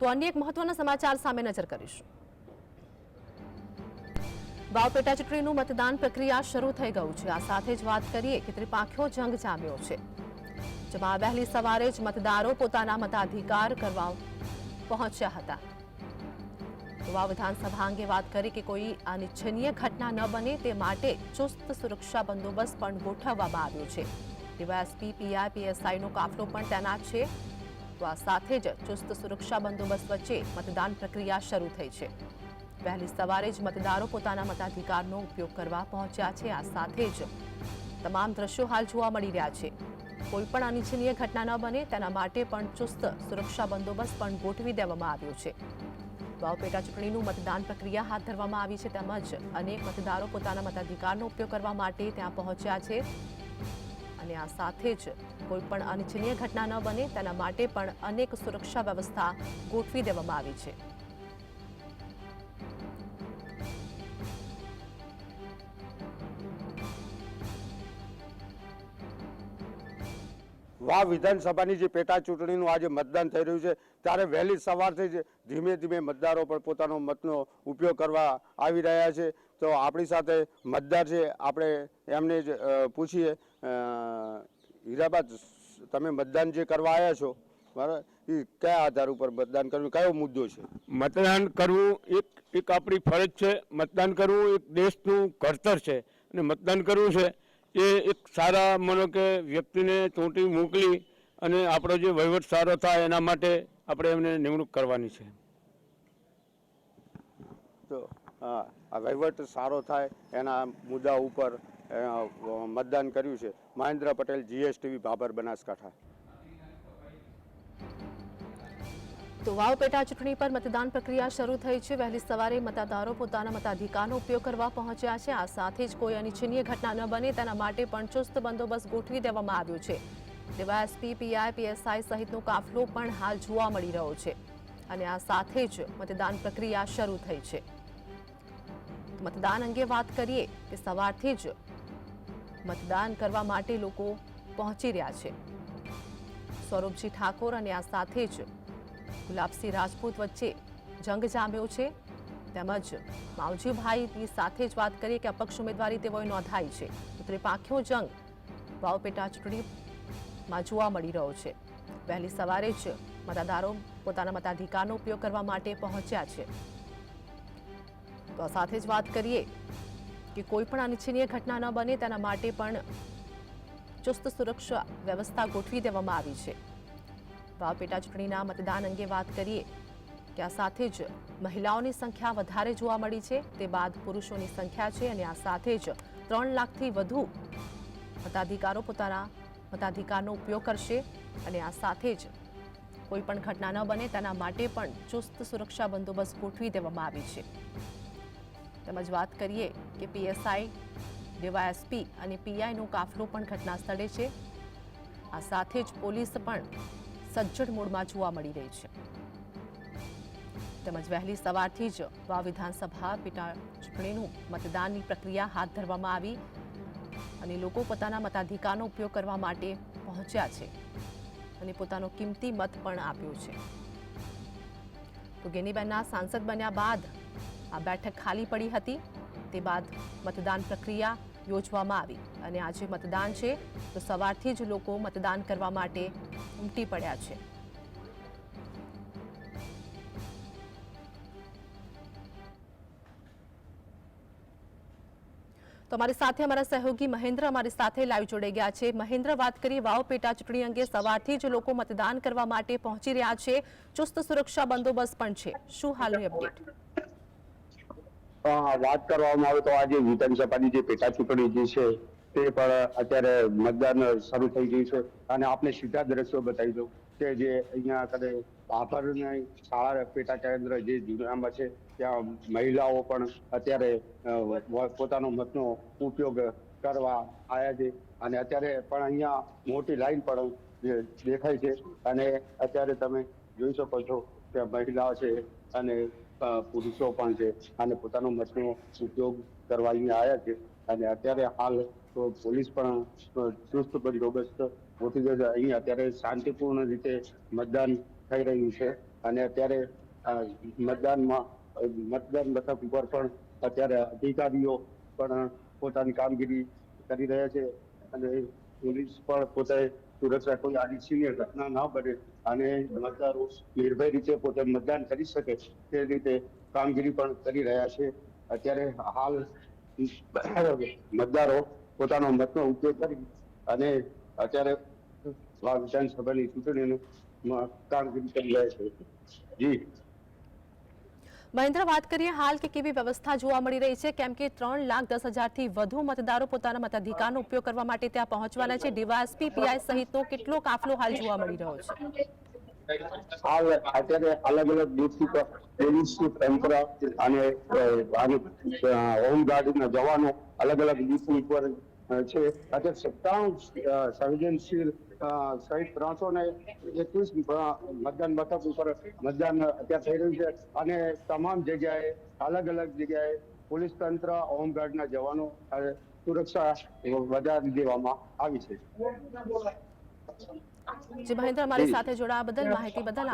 તો અન્ય એક મહત્વના સમાચાર સામે નજર કરીશું. વાવ પેટા ચૂંટણીનું મતદાન પ્રક્રિયા શરૂ થઈ ગયું છે. આ સાથે જ વાત કરીએ કે ત્રિપાંખ્યો જંગ જામ્યો છે. જેમાં વહેલી સવારે જ મતદારો પોતાના મતાધિકાર કરવા પહોંચ્યા હતા. વાવ વિધાનસભા અંગે વાત કરી કે કોઈ અનિચ્છનીય ઘટના ન બને તે માટે ચુસ્ત સુરક્ષા બંદોબસ્ત પણ ગોઠવવામાં આવ્યો છે. ડીવાયએસપી, પીઆઈ, પીએસઆઈનો કાફલો પણ તૈનાત છે. તો આ સાથે જ ચુસ્ત સુરક્ષા બંદોબસ્ત વચ્ચે મતદાન પ્રક્રિયા શરૂ થઈ છે. વહેલી સવારે જ મતદારો પોતાના મતાધિકારનો ઉપયોગ કરવા પહોંચ્યા છે. આ સાથે જ તમામ દ્રશ્યો હાલ જોવા મળી રહ્યા છે. કોઈ પણ અનિચ્છનીય ઘટના ન બને, તેના માટે પણ ચુસ્ત સુરક્ષા બંદોબસ્ત પણ ગોઠવી દેવામાં આવ્યો છે. વાવ પેટા ચૂંટણીનું મતદાન પ્રક્રિયા હાથ ધરવામાં આવી છે. તેમજ અનેક મતદારો પોતાના મતાધિકારનો ઉપયોગ કરવા માટે ત્યાં પહોંચ્યા છે. અને આ સાથે જ કોઈ પણ અનિચ્છનીય ઘટના ન બને તેના માટે પણ અનેક સુરક્ષા વ્યવસ્થા ગોઠવી દેવામાં આવી છે. વા વિધાનસભાની જે પેટા ચૂંટણીનું આજે મતદાન થઈ રહ્યું છે, ત્યારે વહેલી સવારથી જ ધીમે ધીમે મતદારો પણ પોતાનો મતનો ઉપયોગ કરવા આવી રહ્યા છે. તો આપણી સાથે મતદાર છે આપણે એમને જ પૂછીએ. અ, હીરાબાદ તમે મતદાન જે કરવા આવ્યા છો બરાબર? એ કયા આધાર ઉપર મતદાન કરવું કયો મુદ્દો છે? મતદાન કરવું એક એક આપણી ફરજ છે. મતદાન કરવું એક દેશનું ઘડતર છે અને મતદાન કરવું છે એ એક સારા માનો કે વ્યક્તિને ચૂંટણી મોકલી અને આપણો જે વહીવટ સારો થાય એના માટે આપણે એમને નિમણૂક કરવાની છે. તો વહીવટ સારો થાય એના મુદ્દા ઉપર મતદાન કર્યું છે. મહેન્દ્ર પટેલ, જીએસટીવી બાબર બનાસકાંઠા. તો વાવ પેટા ચૂંટણી પર મતદાન પ્રક્રિયા શરૂ થઈ છે. વહેલી સવારે મતદારો પોતાના મતાધિકારનો ઉપયોગ કરવા પહોંચ્યા છે. આ સાથે જ કોઈ અનિચ્છનીય ઘટના ન બને, તેના માટે પણ ચુસ્ત બંદોબસ્ત ગોઠવી દેવામાં આવ્યો છે. ડીવાયએસપી પીઆઈ, પીએસઆઈ સહિતનો કાફલો પણ હાલ જોવા મળી રહ્યો છે. અને આ સાથે જ મતદાન પ્રક્રિયા શરૂ થઈ છે. મતદાન અંગે વાત કરીએ કે સવારથી જ મતદાન કરવા માટે લોકો પહોંચી રહ્યા છે. સ્વરૂપજી ઠાકોર અને આ સાથે જ ગુલાબસિંહ રાજપૂત વચ્ચે જંગ જામ્યો છે. તેમજ માવજીભાઈની સાથે જ વાત કરીએ કે અપક્ષ ઉમેદવારી તેઓએ નોંધાઈ છે. તો ત્રિપાંખ્યો જંગ વાવપેટા ચૂંટણીમાં જોવા મળી રહ્યો છે. વહેલી સવારે જ મતદારો પોતાના મતાધિકારનો ઉપયોગ કરવા માટે પહોંચ્યા છે. સાથે જ વાત કરીએ કે કોઈ પણ અનિચ્છનીય ઘટના ન બને, તેના માટે પણ ચુસ્ત સુરક્ષા વ્યવસ્થા ગોઠવી દેવામાં આવી છે. વાવ પેટા ચૂંટણીના મતદાન અંગે વાત કરીએ કે આ સાથે જ મહિલાઓની સંખ્યા વધારે જોવા મળી છે. તે બાદ પુરુષોની સંખ્યા છે અને આ સાથે જ ત્રણ લાખથી વધુ મતાધિકારો પોતાના મતાધિકારનો ઉપયોગ કરશે અને આ સાથે જ કોઈ પણ ઘટના ન બને, તેના માટે પણ ચુસ્ત સુરક્ષા બંદોબસ્ત ગોઠવી દેવામાં આવી છે. તેમજ વાત કરીએ કે પીએસઆઈ, ડીવાયએસપી અને પીઆઈનો કાફલો પણ ઘટના સ્થળે છે. આ સાથે જ પોલીસ પણ સજ્જડ મૂડમાં જોવા મળી રહી છે. તેમજ વહેલી સવારથી જ વા વિધાનસભા પેટા ચૂંટણીનું મતદાનની પ્રક્રિયા હાથ ધરવામાં આવી અને લોકો પોતાના મતાધિકારનો ઉપયોગ કરવા માટે પહોંચ્યા છે અને પોતાનો કિંમતી મત પણ આપ્યો છે. તો ગેનીબેનના સાંસદ બન્યા બાદ આ બેઠક ખાલી પડી હતી. તે બાદ મતદાન પ્રક્રિયા યોજવામાં આવી અને આજે મતદાન છે, તો સવારથી જ લોકો મતદાન કરવા માટે ઉમટી પડ્યા છે. તો અમારી સાથે અમારા સહયોગી મહેન્દ્ર અમારી સાથે લાઈવ જોડાઈ ગયા છે. મહેન્દ્ર, વાત કરીએ વાવ પેટા ચૂંટણી અંગે. સવારથી જ લોકો મતદાન કરવા માટે પહોંચી રહ્યા છે. ચુસ્ત સુરક્ષા બંદોબસ્ત પણ છે. શું હાલની અપડેટ વાત કરવામાં આવે તો આજે વિધાનસભાની જે પેટા ચૂંટણી જે છે, તે પણ અત્યારે મતદાન શરૂ થઈ ગયું છે. અને આપને સીધા દ્રશ્યો બતાવી દઉં કે જે અહીંયા કદે બાપરની શાળા પેટા કેન્દ્ર જે જૂનામાં છે, ત્યાં મહિલાઓ પણ અત્યારે પોતાનો મતનો ઉપયોગ કરવા આવ્યા છે. અને અત્યારે પણ અહીંયા મોટી લાઈન પણ દેખાય છે. અને અત્યારે તમે જોઈ શકો છો કે મહિલાઓ છે અને પુરુષો પણ છે અને પોતાનો મતનો ઉપયોગ કરવા અહીંયા આવ્યા છે. અને અત્યારે હાલ તો પોલીસ પણ ચુસ્ત બંદોબસ્ત ગોઠવી ગયો છે. અહીંયા અત્યારે શાંતિપૂર્ણ રીતે મતદાન થઈ રહ્યું છે. અને અત્યારે મતદાનમાં, મતદાન મથક ઉપર પણ અત્યારે અધિકારીઓ પણ પોતાની કામગીરી કરી રહ્યા છે. અને પોલીસ પણ પોતે સુરક્ષા કોઈ સિનિયર ઘટના ન બને અને મતદારો નિર્ભય રીતે પોતે મતદાન કરી શકે તે રીતે કામગીરી પણ કરી રહ્યા છે. અત્યારે હાલ મતદારો પોતાનો મતનો ઉપયોગ કરી અને અત્યારે વિધાનસભાની ચૂંટણીનું કામગીરી કરી રહ્યા છે. જી. મહેન્દ્ર, વાત કરીએ હાલ કે કેવી વ્યવસ્થા જોવા મળી રહી છે? કેમ કે ત્રણ લાખ દસ હજારથી વધુ મતદારો પોતાના મતાધિકારનો ઉપયોગ કરવા માટે ત્યાં પહોંચવાના છે. ડીવાયએસપી, પીઆઈ સહિતનો કેટલો કાફલો હાલ જોવા મળી રહ્યો છે? હાલ અત્યારે અલગ અલગ ડ્યુટી પોલીસ તંત્ર અને હોમગાર્ડના જવાનો અલગ અલગ ડ્યુટી પર છે. અત્યારે સત્તાણું સંવેદનશીલ સહિત ત્રણસો ને એકવીસ મતદાન મથક ઉપર મતદાન અત્યારે થઈ રહ્યું છે. અને તમામ જગ્યાએ અલગ અલગ જગ્યાએ પોલીસ તંત્ર હોમગાર્ડના જવાનો સુરક્ષા વધારી દેવામાં આવી છે. જી મહેન્દ્ર અમારી સાથે જોડાવા બદલ માહિતી બદલ